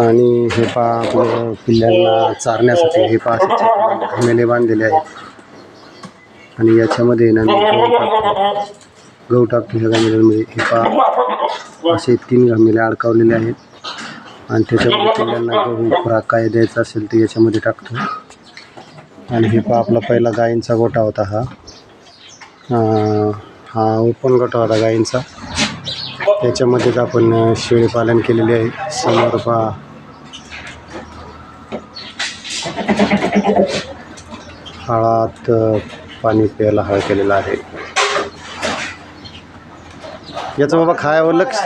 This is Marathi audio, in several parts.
आणि हे पा आपल्या पिल्ल्यांना चारण्यासाठी हे पा मेले बांधलेले आहेत. आणि याच्यामध्ये ना गहू टाकतो. गहू ह्या घमेल्यांमध्ये हे पा असे तीन घमेले अडकावलेले आहेत. आणि त्याच्यामध्ये पिल्ल्यांना गहू खुराक काय द्यायचा असेल ते याच्यामध्ये टाकतो. आणि हे पा आपला पहिला गायींचा गोठा होता हा हा ओपन गोठा होता गायींचा. त्याच्यामध्येच आपण अ, शेळीपालन केलेले आहे. समोर पहा. हळात पाणी प्यायला हळ केलेलं आहे. याचं बाबा खायावर लक्ष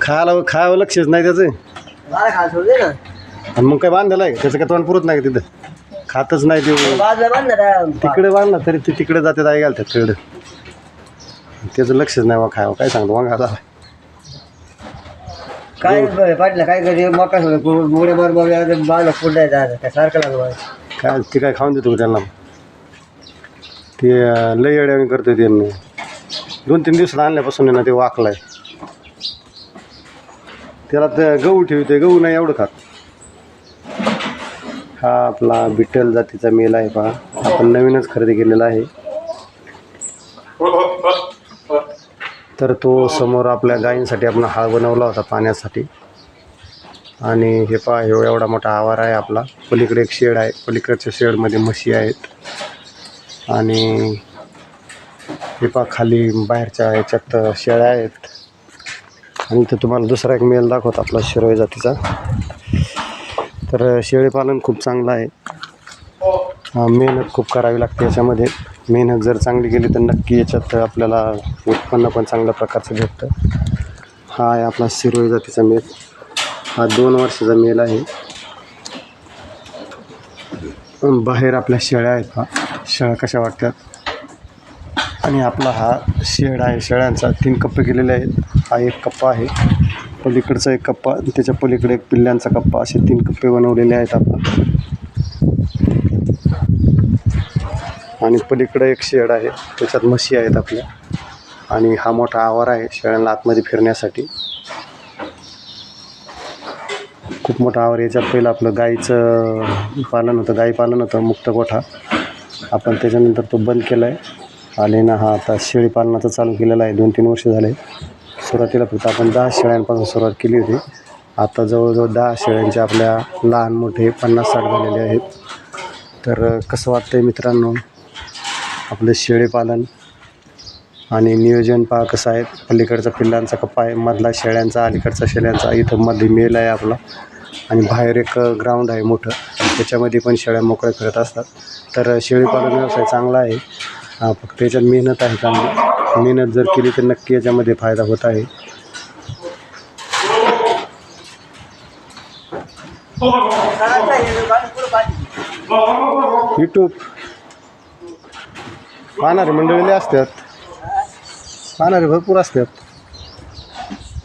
खायला खायावर लक्षच नाही त्याचं. आणि मग काय बांधलेलं आहे? त्याचं काय तोंड पुरत नाही तिथं? खातच नाही ते. तिकडे बांधला तरी ते तिकडे जाते आई घालतात तिकडं. त्याचं लक्षच नाही बा खायवर. काय सांगतो मग आता काय बरं, पाटलं काय करते मका सगळं मोडे मार बाजूला पुढे जायचं. काय सारखं लागलं काय ते काय खाऊन देतो का त्यांना? ते अं, लय अड्याने करतो त्यांनी. दोन तीन दिवसात आणल्यापासून आहे ना ते वाकलाय. त्याला ते गहू ठेवते गहू नाही एवढं खात. हा आपला बिठ्ठल जातीचा मेल आहे पहा. आपण नवीनच खरेदी केलेला आहे. तर तो समोर आपल्या गायींसाठी आपण हाळ बनवला होता पाण्यासाठी. आणि हे पहा हे एवढा मोठा आवार आहे आपला. पलीकडे एक शेड आहे. पलीकडच्या शेडमध्ये म्हशी आहेत. आणि हे पहा खाली बाहेरच्या याच्यात शेळ्या आहेत. आणि इथं तुम्हाला दुसरा एक मेल दाखवतो आपला शिरोई जातीचा. तर शेळीपालन खूप चांगलं आहे. हा, मेहनत खूप करावी लागते याच्यामध्ये. मेहनत जर चांगली केली तर नक्की याच्यात आपल्याला उत्पन्न पण चांगल्या प्रकारचं भेटतं. हा आहे आपला शिरोई जातीचा मेल. हा दोन वर्षाचा मेल आहे. बाहेर आपल्या शेळ्या आहेत हा. शेळ्या कशा वाटतात? आणि आपला हा शेड आहे. शेळ्यांचा तीन कप्पे केलेले आहेत. हा एक कप्पा आहे. पलीकडचा एक कप्पा त्याच्या पलीकडे एक पिल्ल्यांचा कप्पा. असे तीन कप्पे बनवलेले आहेत आपण आणि पलीकडे एक शेड आहे त्याच्यात म्हशी आहेत आपल्या. आणि हा मोठा आवार आहे शेळ्यांना आतमध्ये फिरण्यासाठी. खूप मोठा आवार याच्यात पहिलं आपलं गाईचं पालन होतं गाई पालन होतं मुक्त गोठा. आपण त्याच्यानंतर तो बंद केला आहे आणि ना हा आता शेळी पालनाचं चालू केलेला आहे. दोन तीन वर्ष झाले. सुरुवातीला फक्त आपण दहा शेळ्यांपासून सुरुवात केली होती. आता जवळजवळ दहा शेळ्यांचे आपल्या लहान मोठे पन्नास साठ झालेले आहेत. तर कसं वाटतंय मित्रांनो? आपलं शेळीपालन आणि नियोजन पहा कसं आहे. पलीकडचा पिल्लांचा कप्पा आहे मधला शेळ्यांचा अलीकडचा शेळ्यांचा. इथं मध्ये मेल आहे आपला. आणि बाहेर एक ग्राउंड आहे मोठं. त्याच्यामध्ये पण शेळ्या मोकळ्या फिरत असतात. तर शेळीपालन व्यवसाय चांगला आहे. हा, फक्त याच्यात मेहनत आहे चांगली मेहनत जर केली तर नक्की याच्यामध्ये फायदा होत आहे. यूट्यूब पाहणारे मंडळीले असतात. पाहणारे भरपूर असतात.